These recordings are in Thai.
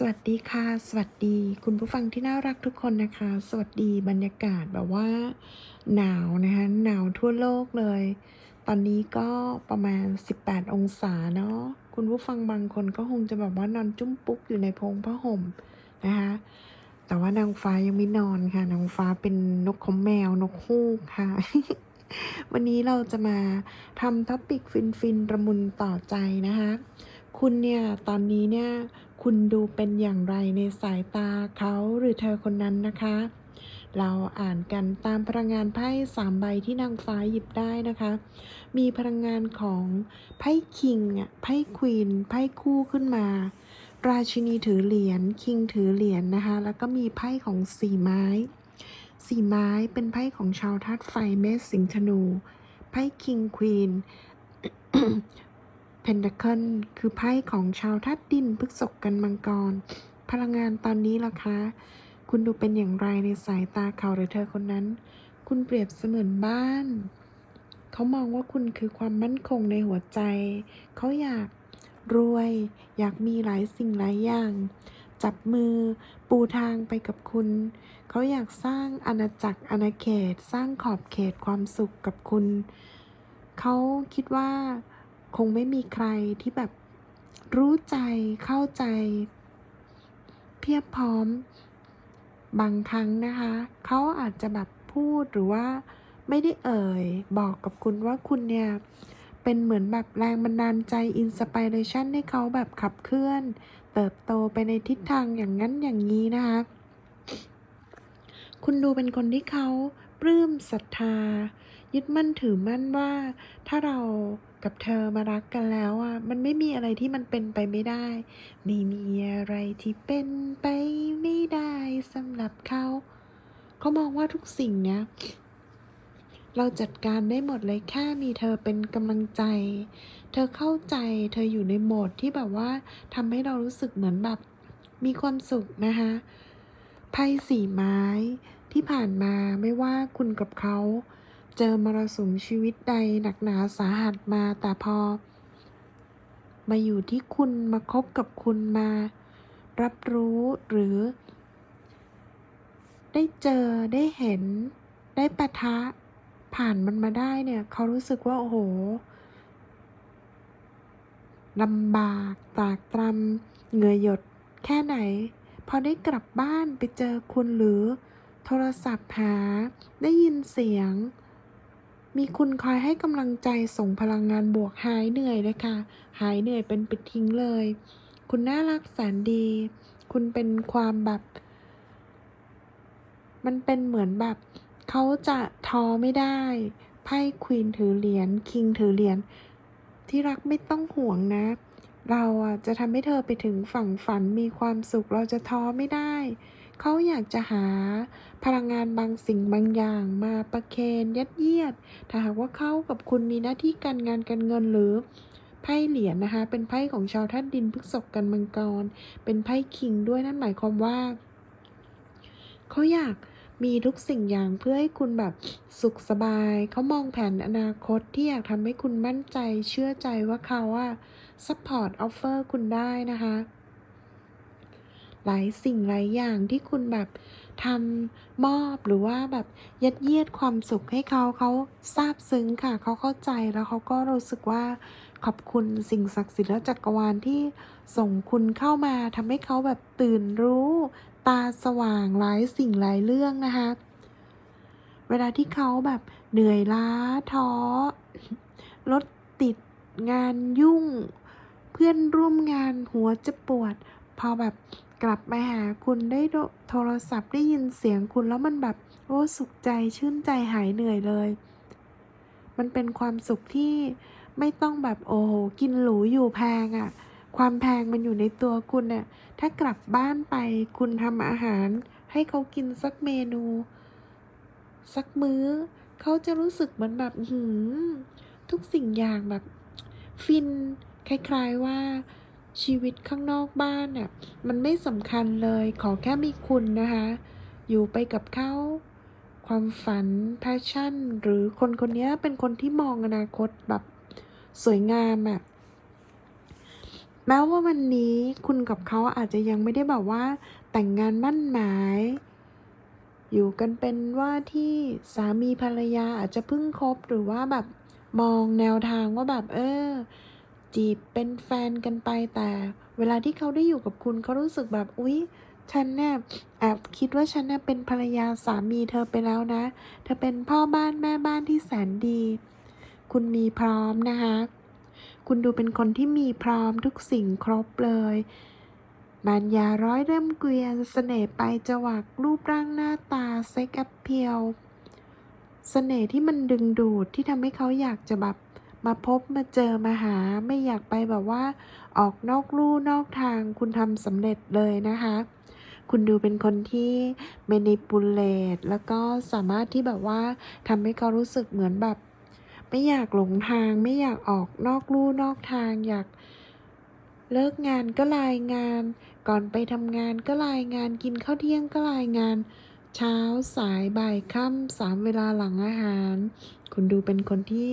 สวัสดีค่ะ สวัสดีคุณผู้ฟังที่น่ารักทุกคนนะคะ สวัสดีบรรยากาศแบบว่า หนาวนะคะหนาวทั่วโลกเลย ตอนนี้ก็ประมาณ 18 องศาเนาะคุณผู้ฟังบางคนก็คงจะแบบว่านอนจุ้มปุ๊กอยู่ในโพรงผ้าห่มนะคะแต่ว่านางฟ้ายังไม่นอนค่ะ นางฟ้าเป็นนกขมแมวนกฮูกค่ะ วันนี้เราจะมาทำท็อปิกฟินฟินๆระมุนต่อใจนะคะ คุณเนี่ยตอนนี้เนี่ย คุณดูเป็นอย่างไรในสายตาเขาหรือเธอคนนั้นนะคะ เราอ่านกันตามพลังงานไพ่สามใบที่นางฟ้าหยิบได้นะคะ มีพลังงานของไพ่คิงอะไพ่ควีนไพ่คู่ขึ้นมา ราชินีถือเหรียญคิงถือเหรียญนะคะ แล้วก็มีไพ่ของสี่ไม้ สี่ไม้เป็นไพ่ของชาวธาตุไฟเมษสิงห์ธนู ไพ่คิงควีน เพน t เคิลคือไพ่ของชาวธาตุดินพฤกษกกันมังกร พลังงานตอนนี้ล่ะคะ คุณดูเป็นอย่างไรในสายตาเขาหรือเธอคนนั้น คุณเปรียบเสมือนบ้าน เขามองว่าคุณคือความมั่นคงในหัวใจ เขาอยากรวย อยากมีหลายสิ่งหลายอย่าง จับมือ ปูทางไปกับคุณ เขาอยากสร้างอาณาจักรอาณาเขต สร้างขอบเขตความสุขกับคุณ เขาคิดว่า คงไม่มีใครที่แบบรู้ใจเข้าใจ เพียบพร้อม บางครั้งนะคะ เขาอาจจะแบบพูดหรือว่าไม่ได้เอ่ย บอกกับคุณว่าคุณเนี่ยเป็นเหมือนแบบแรงบันดาลใจอินสปิเรชันให้เขาแบบขับเคลื่อน เติบโตไปในทิศทางอย่างนั้นอย่างนี้นะคะ คุณดูเป็นคนที่เขาปลื้มศรัทธา ยึดมั่นถือมั่นว่า ถ้าเรากับเธอมารักกันแล้วอะมันไม่มีอะไรที่มันเป็นไปไม่ได้ ไม่มีอะไรที่เป็นไปไม่ได้สำหรับเขาเขามองว่าทุกสิ่งเนี้ยเราจัดการได้หมดเลยแค่มีเธอเป็นกำลังใจ เธอเข้าใจ เธออยู่ในโหมดที่แบบว่าทำให้เรารู้สึกเหมือนแบบมีความสุขนะคะไพ่สี่ไม้ที่ผ่านมาไม่ว่าคุณกับเขา เจอมรสุมชีวิตใดหนักหนาสาหัสมาแต่พอ มาอยู่ที่คุณมาคบกับคุณมา รับรู้หรือ ได้เจอได้เห็น ได้ปะทะ ผ่านมันมาได้เนี่ย เขารู้สึกว่า โอ้โหลำบากตากตรำเหงื่อหยดแค่ไหน พอได้กลับบ้านไปเจอคุณหรือ โทรศัพท์หา ได้ยินเสียง มีคุณคอยให้กำลังใจส่งพลังงานบวกหายเหนื่อยเลยค่ะ หายเหนื่อยเป็นปิดทิ้งเลย คุณน่ารักแสนดี คุณเป็นความแบบ มันเป็นเหมือนแบบเขาจะท้อไม่ได้ไพ่ควีนถือเหรียญคิงถือเหรียญที่รักไม่ต้องห่วงนะ เราอะจะทำให้เธอไปถึงฝั่งฝันมีความสุขเราจะท้อไม่ได้ เขาอยากจะหาพลังงานบางสิ่งบางอย่างมาประเคนยัดเยียด ถ้าหากว่าเขากับคุณมีหน้าที่การงานการเงินหรือไพ่เหรียญนะคะ เป็นไพ่ของชาวธาตุดินพฤษภกันมังกร เป็นไพ่คิงด้วยนั่นหมายความว่าเขาอยากมีทุกสิ่งอย่างเพื่อให้คุณแบบสุขสบาย เขามองแผนอนาคตที่อยากทำให้คุณมั่นใจเชื่อใจว่าเขาอะซัพพอร์ตออฟเฟอร์คุณได้นะคะ หลายสิ่งหลายอย่างที่คุณแบบทำมอบหรือว่าแบบยัดเยียดความสุขให้เขาเขาซาบซึ้งค่ะ เขาเข้าใจแล้วเขาก็รู้สึกว่าขอบคุณสิ่งศักดิ์สิทธิ์และจักรวาลที่ส่งคุณเข้ามาทำให้เขาแบบตื่นรู้ตาสว่างหลายสิ่งหลายเรื่องนะคะ เวลาที่เขาแบบเหนื่อยล้าท้อรถติดงานยุ่ง เพื่อนร่วมงานหัวจะปวด พอแบบ กลับมาหาคุณได้โทรศัพท์ได้ยินเสียงคุณแล้วมันแบบโอ้สุขใจชื่นใจหายเหนื่อยเลย มันเป็นความสุขที่ไม่ต้องแบบโอ้โหกินหรูอยู่แพงอะ่ะ ความแพงมันอยู่ในตัวคุณเนี่ยถ้ากลับบ้านไปคุณทำอาหาร ให้เขากินสักเมนู สักมื้อ เขาจะรู้สึกเหมือนแบบหือทุกสิ่งอย่างแบบ ฟินคล้ายๆว่า ชีวิตข้างนอกบ้านเนี่ยมันไม่สำคัญเลย ขอแค่มีคุณนะคะ อยู่ไปกับเขาความฝันแพชชั่น หรือคนคนนี้เป็นคนที่มองอนาคตแบบสวยงามอะ่ะแม้ว่าวันนี้คุณกับเขาอาจจะยังไม่ได้แบบว่า แต่งงานมั่นหมาย อยู่กันเป็นว่าที่สามีภรรยาอาจจะเพิ่งคบหรือว่าแบบมองแนวทางว่าแบบเออ จีบเป็นแฟนกันไปแต่ เวลาที่เขาได้อยู่กับคุณเขารู้สึกแบบอุ๊ยฉันเนี่ยแอบคิดว่าฉันเนี่ยเป็นภรรยาสามีเธอไปแล้วนะ เธอเป็นพ่อบ้านแม่บ้านที่แสนดี คุณมีพร้อมนะคะ คุณดูเป็นคนที่มีพร้อมทุกสิ่งครบเลยมารยาร้อยเริ่มเกวียนเสน่ห์ไปจวักรูปร่างหน้าตาเซ็กแอปเพียวเสน่ห์ที่มันดึงดูดที่ทำให้เขาอยากจะแบบ มาพบมาเจอมาหาไม่อยากไปแบบว่า ออกนอกลู่นอกทางคุณทำสำเร็จเลยนะคะ คุณดูเป็นคนที่ manipulate แล้วก็สามารถที่แบบว่าทำให้เขารู้สึกเหมือนแบบ ไม่อยากหลงทาง ไม่อยากออกนอกลู่นอกทาง อยากเลิกงานก็รายงาน ก่อนไปทำงานก็รายงานกินข้าวเที่ยงก็รายงาน เช้าสายบ่ายค่ำสามเวลาหลังอาหาร คุณดูเป็นคนที่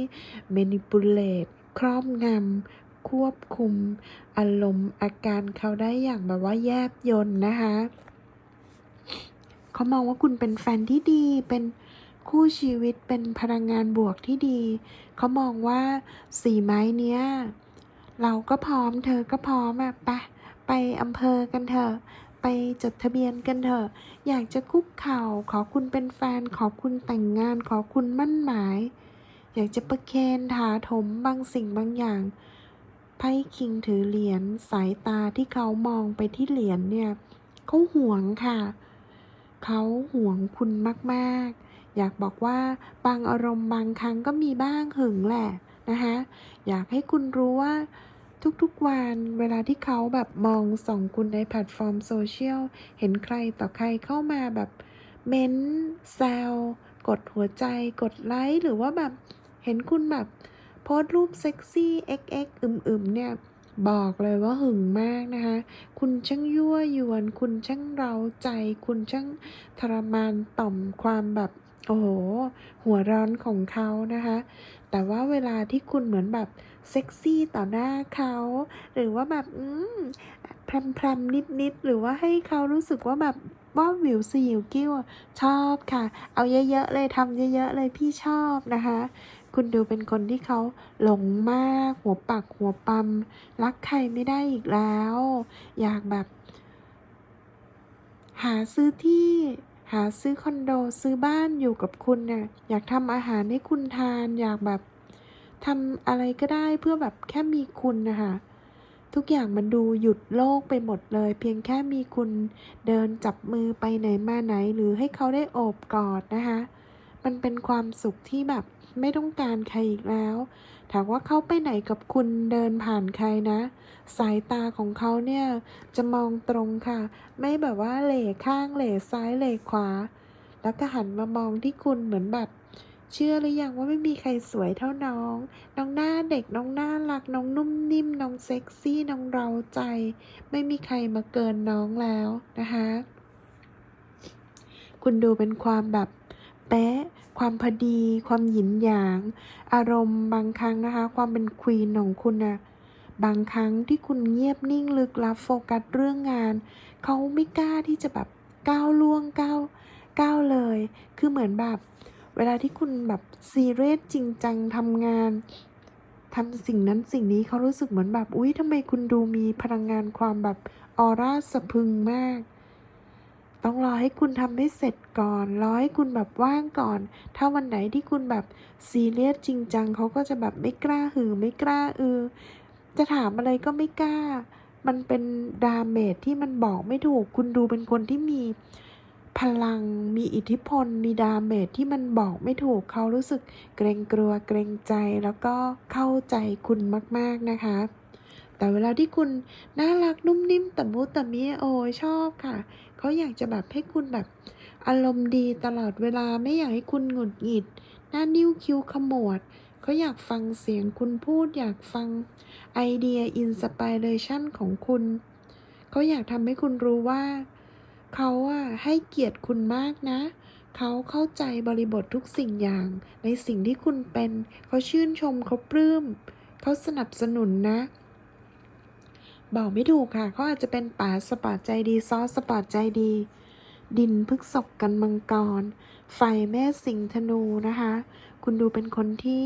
manipulate ครอบงำควบคุมอารมณ์อาการเขาได้อย่างแบบว่าแยบยนต์นะคะเขามองว่าคุณเป็นแฟนที่ดีเป็นคู่ชีวิตเป็นพลังงานบวกที่ดี เขามองว่าสี่ไม้เนี้ย เราก็พร้อมเธอก็พร้อมอะไปไปอำเภอกันเถอะ ไปจดทะเบียนกันเถอะ อยากจะคุกเข่า ขอคุณเป็นแฟน ขอคุณแต่งงาน ขอคุณมั่นหมาย อยากจะประเคนถาถมบางสิ่งบางอย่าง ไพ่คิงถือเหรียญสายตาที่เขามองไปที่เหรียญเนี่ย เขาห่วงค่ะ เขาห่วงคุณมากๆ อยากบอกว่าบางอารมณ์บางครั้งก็มีบ้างหึงแหละนะคะ อยากให้คุณรู้ว่า ทุกๆวันเวลาที่เขาแบบมองส่องคุณในแพลตฟอร์มโซเชียลเห็นใครต่อใครเข้ามาแบบเม้นแซวกดหัวใจกดไลค์หรือว่าแบบเห็นคุณแบบโพสรูปเซ็กซี่ XX อึมๆเนี่ยบอกเลยว่าหึงมากนะคะ คุณช่างยั่วยวน คุณช่างเร้าใจ คุณช่างทรมานต่อมความแบบ โอ้โห หัวร้อนของเขานะคะ แต่ว่าเวลาที่คุณเหมือนแบบเซ็กซี่ต่อหน้าเขา หรือว่าแบบอืมแพรมๆนิดๆ หรือว่าให้เขารู้สึกว่าแบบว่าวิวสยิวกิ้วชอบค่ะ เอาเยอะๆเลยทำเยอะๆเลยพี่ชอบนะคะ คุณดูเป็นคนที่เขาหลงมาก หัวปักหัวปั๊มรักใครไม่ได้อีกแล้ว อยากแบบ หาซื้อที่ หาซื้อคอนโดซื้อบ้านอยู่กับคุณเนี่ยอยากทำอาหารให้คุณทานอยากแบบทำอะไรก็ได้เพื่อแบบแค่มีคุณนะคะทุกอย่างมันดูหยุดโลกไปหมดเลย เพียงแค่มีคุณเดินจับมือไปไหนมาไหน หรือให้เขาได้โอบกอดนะคะ มันเป็นความสุขที่แบบ ไม่ต้องการใครอีกแล้ว ถามว่าเขาไปไหนกับคุณเดินผ่านใครนะ สายตาของเขาเนี่ยจะมองตรงค่ะ ไม่แบบว่าเหล่ข้างเหล่ซ้ายเหล่ขวา แล้วก็หันมามองที่คุณเหมือนแบบเชื่อหรือยังว่าไม่มีใครสวยเท่าน้อง น้องหน้าเด็กน้องน่ารักน้องนุ่มนิ่ม น้องเซ็กซี่น้องเราใจ ไม่มีใครมาเกินน้องแล้วนะคะ คุณดูเป็นความแบบเป๊ะ ความพอดี ความหยินหยาง อารมณ์บางครั้งนะคะ ความเป็นควีนของคุณนะบางครั้งที่คุณเงียบนิ่งลึกลับโฟกัสเรื่องงาน เขาไม่กล้าที่จะแบบก้าวล่วงก้าวก้าวเลย คือเหมือนแบบ เวลาที่คุณแบบซีเรียสจริงจังทำงานทำสิ่งนั้นสิ่งนี้เขารู้สึกเหมือนแบบ อุ๊ยทำไมคุณดูมีพลังงานความแบบออร่าสะพึงมาก ต้องรอให้คุณทำให้เสร็จก่อน รอให้คุณแบบว่างก่อน ถ้าวันไหนที่คุณแบบซีเรียสจริงจังเขาก็จะแบบไม่กล้าหือไม่กล้าเออจะถามอะไรก็ไม่กล้า มันเป็นดาเมจที่มันบอกไม่ถูก คุณดูเป็นคนที่มีพลัง มีอิทธิพล มีดาเมจที่มันบอกไม่ถูก เขารู้สึกเกรงกลัว เกรงใจ แล้วก็เข้าใจคุณมาก ๆ นะคะ แต่เวลาที่คุณน่ารักนุ่มนิ่ม ตะมุตะมิโอชอบค่ะ เขาอยากจะแบบให้คุณแบบอารมณ์ดีตลอดเวลาไม่อยากให้คุณหงุดหงิด หน้านิ้วคิ้วขมวดเขาอยากฟังเสียงคุณพูด อยากฟังไอเดียอินสปิเรชันของคุณเขาอยากทำให้คุณรู้ว่าเขาอะให้เกียรติคุณมากนะ เขาเข้าใจบริบททุกสิ่งอย่าง ในสิ่งที่คุณเป็น เขาชื่นชมเขาปลื้ม เขาสนับสนุนนะ บอกไม่ถูกค่ะเขาอาจจะเป็นป๋าสปอร์ตใจดีซอสสปอร์ตใจดี ดินพฤกษบกันมังกร ไฟแม่สิงห์ธนูนะคะ คุณดูเป็นคนที่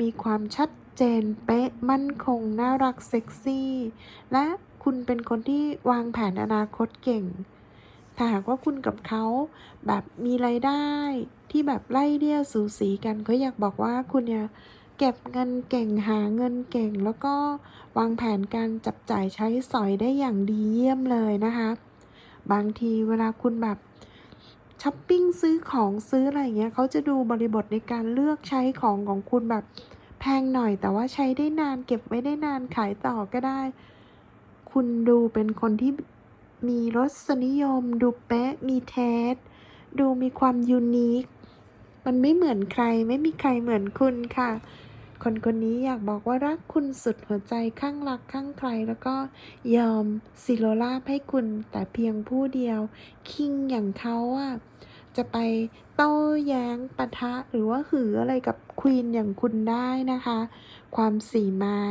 มีความชัดเจนเป๊ะมั่นคง น่ารักเซ็กซี่ และคุณเป็นคนที่วางแผนอนาคตเก่ง ถ้าหากว่าคุณกับเขาแบบมีรายได้ที่แบบไล่เลี่ยสูสีกันก็อยากบอกว่าคุณเนี่ย เก็บเงินเก่งหาเงินเก่ง แล้วก็วางแผนการจับจ่ายใช้สอยได้อย่างดีเยี่ยมเลยนะคะ บางทีเวลาคุณแบบช้อปปิ้งซื้อของซื้ออะไรอย่างเงี้ยเขาจะดูบริบทในการเลือกใช้ของของคุณแบบแพงหน่อยแต่ว่าใช้ได้นานเก็บไว้ได้นานขายต่อก็ได้ คุณดูเป็นคนที่มีรสนิยม ดูเป๊ะ มีเทส ดูมีความยูนิค มันไม่เหมือนใครไม่มีใครเหมือนคุณค่ะ คนคนนี้อยากบอกว่ารักคุณสุดหัวใจข้างรักข้างใคร แล้วก็ยอมสิโลลาบให้คุณแต่เพียงผู้เดียว คิงอย่างเขาอะจะไปโต้แย้งปะทะหรือว่าหืออะไรกับควีนอย่างคุณได้นะคะ ความสีไม้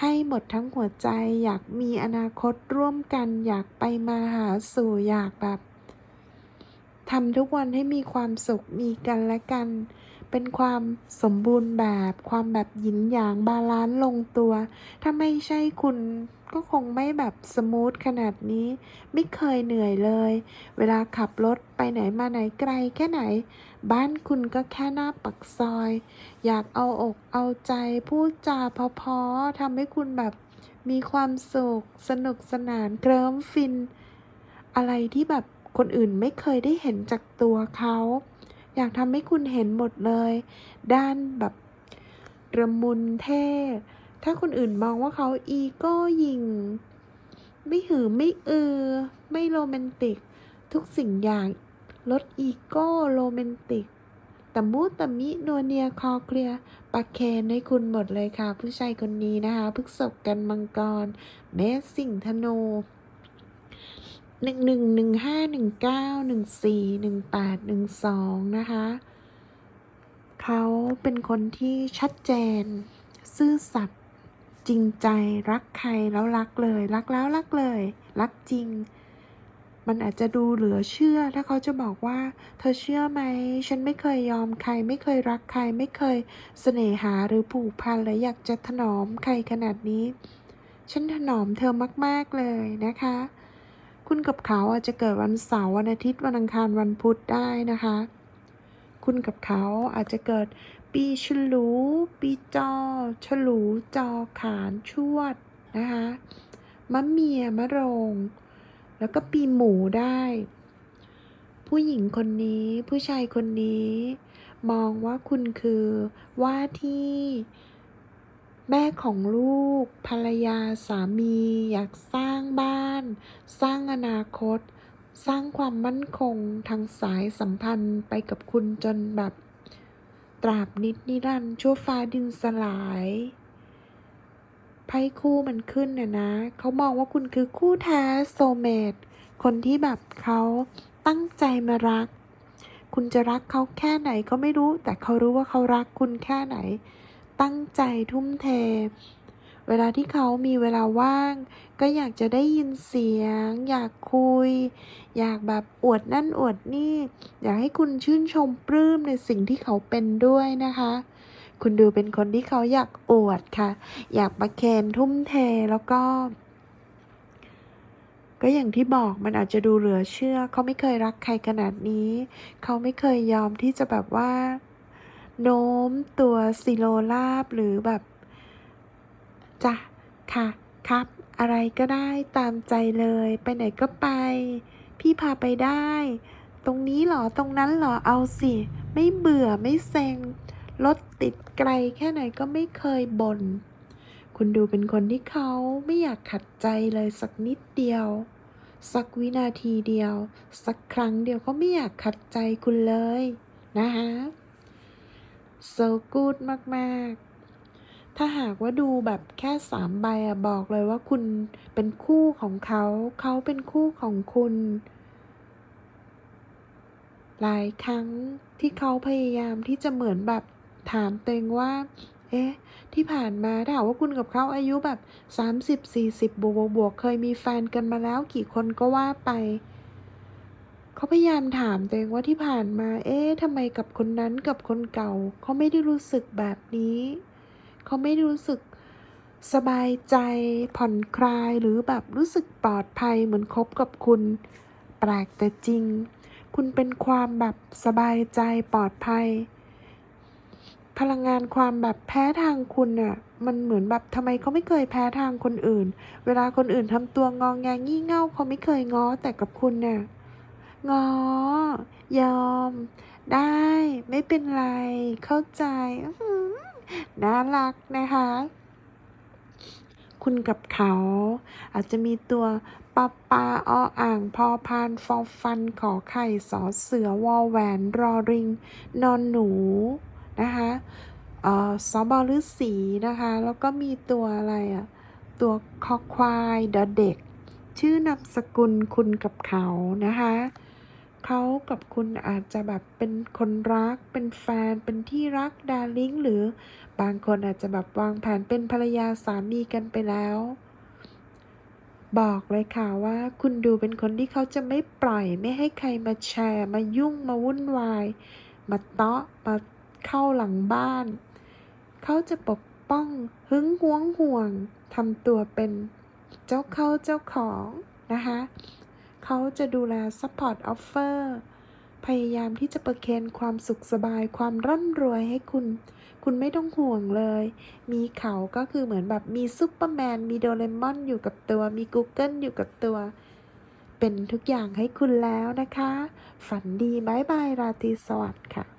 ให้หมดทั้งหัวใจ อยากมีอนาคตร่วมกัน อยากไปมาหาสู่อยากแบบทำทุกวันให้มีความสุขมีกันและกัน เป็นความสมบูรณ์แบบ ความแบบหยินหยางบาลานซ์ลงตัว ถ้าไม่ใช่คุณก็คงไม่แบบสมูทขนาดนี้ ไม่เคยเหนื่อยเลย เวลาขับรถไปไหนมาไหนไกลแค่ไหน บ้านคุณก็แค่หน้าปักซอย อยากเอาอกเอาใจพูดจาเพอๆทำให้คุณแบบมีความสุข สนุกสนานเคลิ้มฟิน อะไรที่แบบคนอื่นไม่เคยได้เห็นจากตัวเขา อยากทำให้คุณเห็นหมดเลย ด้านแบบระมุนเท่ ถ้าคนอื่นมองว่าเขาอีโก้ยิง ไม่หือไม่เอือ ไม่โรแมนติก ทุกสิ่งอย่างลดอีโก้โรแมนติกแต่มูตะมินัวเนียคอเคลียปากแคนให้คุณหมดเลยค่ะ ผู้ชายคนนี้นะคะพฤกษบกันมังกร เมสสิงห์ธนู หนึ่งหนึ่งหนึ่งห้าหนึ่งเก้าหนึ่งสี่หนึ่งแปดหนึ่งสองนะคะเขาเป็นคนที่ชัดเจน ซื่อสัตย์จริงใจรักใครแล้วรักเลย รักแล้วรักเลย รักจริง มันอาจจะดูเหลือเชื่อถ้าเขาจะบอกว่า เธอเชื่อไหม ฉันไม่เคยยอมใคร ไม่เคยรักใคร ไม่เคยเสน่หาหรือผูกพันและอยากจะถนอมใครขนาดนี้ ฉันถนอมเธอมาก ๆเลยนะคะ คุณกับเขาอาจจะเกิดวันเสาร์วันอาทิตย์วันอังคารวันพุธได้นะคะ คุณกับเขาอาจจะเกิดปีฉลู ปีจอ ฉลู จอขานชวดนะคะมะเมียมะโรง แล้วก็ปีหมูได้ ผู้หญิงคนนี้ผู้ชายคนนี้ มองว่าคุณคือว่าที่ แม่ของลูก ภรรยาสามี อยากสร้างบ้าน สร้างอนาคต สร้างความมั่นคงทางสายสัมพันธ์ไปกับคุณจนแบบ ตราบนิดนิรันดร์ชั่วฟ้าดินสลายไพ่คู่มันขึ้นน่ะนะ เขามองว่าคุณคือคู่แท้โซเมตคนที่แบบเขาตั้งใจมารัก คุณจะรักเขาแค่ไหนก็ไม่รู้ แต่เขารู้ว่าเขารักคุณแค่ไหน ตั้งใจทุ่มเท เวลาที่เขามีเวลาว่าง ก็อยากจะได้ยินเสียง อยากคุย อยากแบบอวดนั่นอวดนี่ อยากให้คุณชื่นชมปลื้มในสิ่งที่เขาเป็นด้วยนะคะ คุณดูเป็นคนที่เขาอยากอวดค่ะ อยากประเคนทุ่มเทแล้วก็ก็อย่างที่บอกมันอาจจะดูเหลือเชื่อ เขาไม่เคยรักใครขนาดนี้ เขาไม่เคยยอมที่จะแบบว่า โน้มตัวสิโลลาบหรือแบบจ้ะค่ะครับ อะไรก็ได้ตามใจเลย ไปไหนก็ไป พี่พาไปได้ ตรงนี้หรอตรงนั้นหรอเอาสิ ไม่เบื่อไม่เซ็งรถติดไกลแค่ไหนก็ไม่เคยบน่นคุณดูเป็นคนที่เขาไม่อยากขัดใจเลยสักนิดเดียว สักวินาทีเดียว สักครั้งเดียวก็ไม่อยากขัดใจคุณเลย นะคะ so good มากๆ ถ้าหากว่าดูแบบแค่สามใบอะบอกเลยว่าคุณเป็นคู่ของเขา เขาเป็นคู่ของคุณ หลายครั้งที่เขาพยายามที่จะเหมือนแบบถามเองว่า เอ๊ะ ที่ผ่านมาถ้าหากว่าคุณกับเขาอายุแบบ 30-40 บวกบวกๆเคยมีแฟนกันมาแล้วกี่คนก็ว่าไป เขาพยายามถามตัวเองว่าที่ผ่านมา เอ๊ะทำไมกับคนนั้นกับคนเก่า เขาไม่ได้รู้สึกแบบนี้ เขาไม่ได้รู้สึกสบายใจผ่อนคลายหรือแบบรู้สึกปลอดภัยเหมือนคบกับคุณ แปลกแต่จริง คุณเป็นความแบบสบายใจปลอดภัย พลังงานความแบบแพ้ทางคุณน่ะมันเหมือนแบบทำไมเขาไม่เคยแพ้ทางคนอื่น เวลาคนอื่นทำตัวงองแงงี่เง่าเขาไม่เคยง้อแต่กับคุณน่ะ งอยอม ได้ไม่เป็นไร เข้าใจน่ารักนะคะ คุณกับเขา อาจจะมีตัวปาปาออ่างพอพานฟอฟันขอไข่สอเสือวอแหวนรอริง นอนหนูนะคะเอ่อสอบอฤาษีนะคะ แล้วก็มีตัวอะไรอะ่ะ ตัวคอควายเดอเด็ก ชื่อนามสกุลคุณกับเขานะคะ เขากับคุณอาจจะแบบเป็นคนรัก เป็นแฟน เป็นที่รักดาริ่งหรือบางคนอาจจะแบบวางแผนเป็นภรรยาสามีกันไปแล้ว บอกเลยค่ะว่าคุณดูเป็นคนที่เขาจะไม่ปล่อยไม่ให้ใครมาแชร์ มายุ่งมาวุ่นวาย มาเตาะมาเข้าหลังบ้าน เขาจะปกป้องหึงหวงห่วงทำตัวเป็นเจ้าเข้าเจ้าของนะคะ เขาจะดูแล support offer พยายามที่จะประเคนความสุขสบายความร่ำรวยให้คุณ คุณไม่ต้องห่วงเลย มีเขาก็คือเหมือนแบบมีซูเปอร์แมน มีโดเรมอนอยู่กับตัว มี Google อยู่กับตัว เป็นทุกอย่างให้คุณแล้วนะคะ ฝันดีบายบาย ราตรีสวัสดิ์ค่ะ